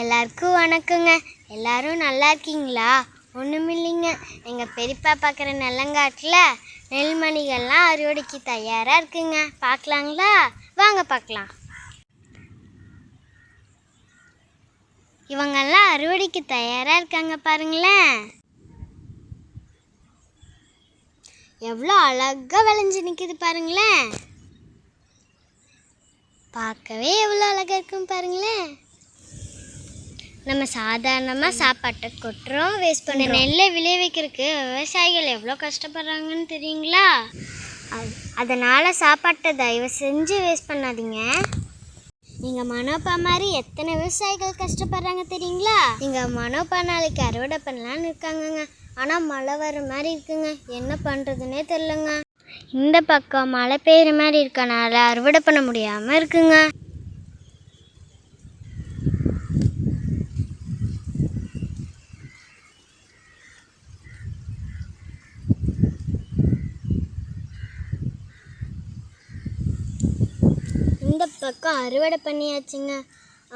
எல்லாருக்கும் வணக்கங்க. எல்லாரும் நல்லா இருக்கீங்களா? ஒன்றுமில்லைங்க எங்கள் பெரியப்பா பார்க்குற நெல்லங்காட்டில் நெல்மணிகள்லாம் அறுவடைக்கு தயாராக இருக்குங்க. பார்க்கலாங்களா வாங்க பார்க்கலாம் இவங்கெல்லாம் அறுவடைக்கு தயாராக இருக்காங்க பாருங்களேன். எவ்வளோ அழகாக விளைஞ்சு நிற்கிது பாருங்களேன். பார்க்கவே எவ்வளோ அழகாக இருக்கும் பாருங்களேன். நம்ம சாதாரணமாக சாப்பாட்டை கொட்டுறோம் வேஸ்ட் பண்ண நெல்லை விளைவிக்கிறதுக்கு விவசாயிகள் எவ்வளோ கஷ்டப்படுறாங்கன்னு தெரியுங்களா? அது அதனால் சாப்பாட்டை தயவு செஞ்சு வேஸ்ட் பண்ணாதீங்க. நீங்கள் மனோப்பா மாதிரி எத்தனை விவசாயிகள் கஷ்டப்படுறாங்க தெரியுங்களா? எங்கள் மனோப்பா நாளைக்கு அறுவடை பண்ணலான்னு இருக்காங்கங்க. ஆனால் மழை வர மாதிரி இருக்குங்க. என்ன பண்ணுறதுனே தெரிலங்க இந்த பக்கம் மழை பெய்யுற மாதிரி இருக்கனால அறுவடை பண்ண முடியாமல் இருக்குங்க. இந்த பக்கம் அறுவடை பண்ணியாச்சுங்க.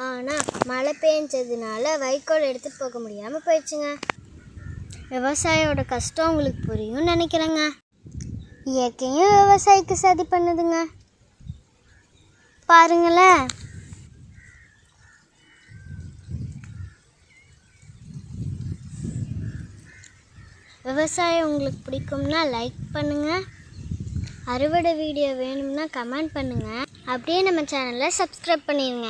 ஆனால் மழை பெஞ்சதுனால வைக்கோல் எடுத்து போக முடியாமல் போயிடுச்சுங்க. விவசாயியோட கஷ்டம் உங்களுக்கு புரியும்னு நினைக்கிறேங்க. இயற்கையும் விவசாயிக்கு சதி பண்ணுதுங்க. பாருங்களேன். விவசாயம் உங்களுக்கு பிடிக்கும்னா லைக் பண்ணுங்கள் அறுவடை வீடியோ வேணும்னா கமெண்ட் பண்ணுங்கள் அப்படியே நம்ம சேனலை சப்ஸ்கிரைப் பண்ணிடுங்க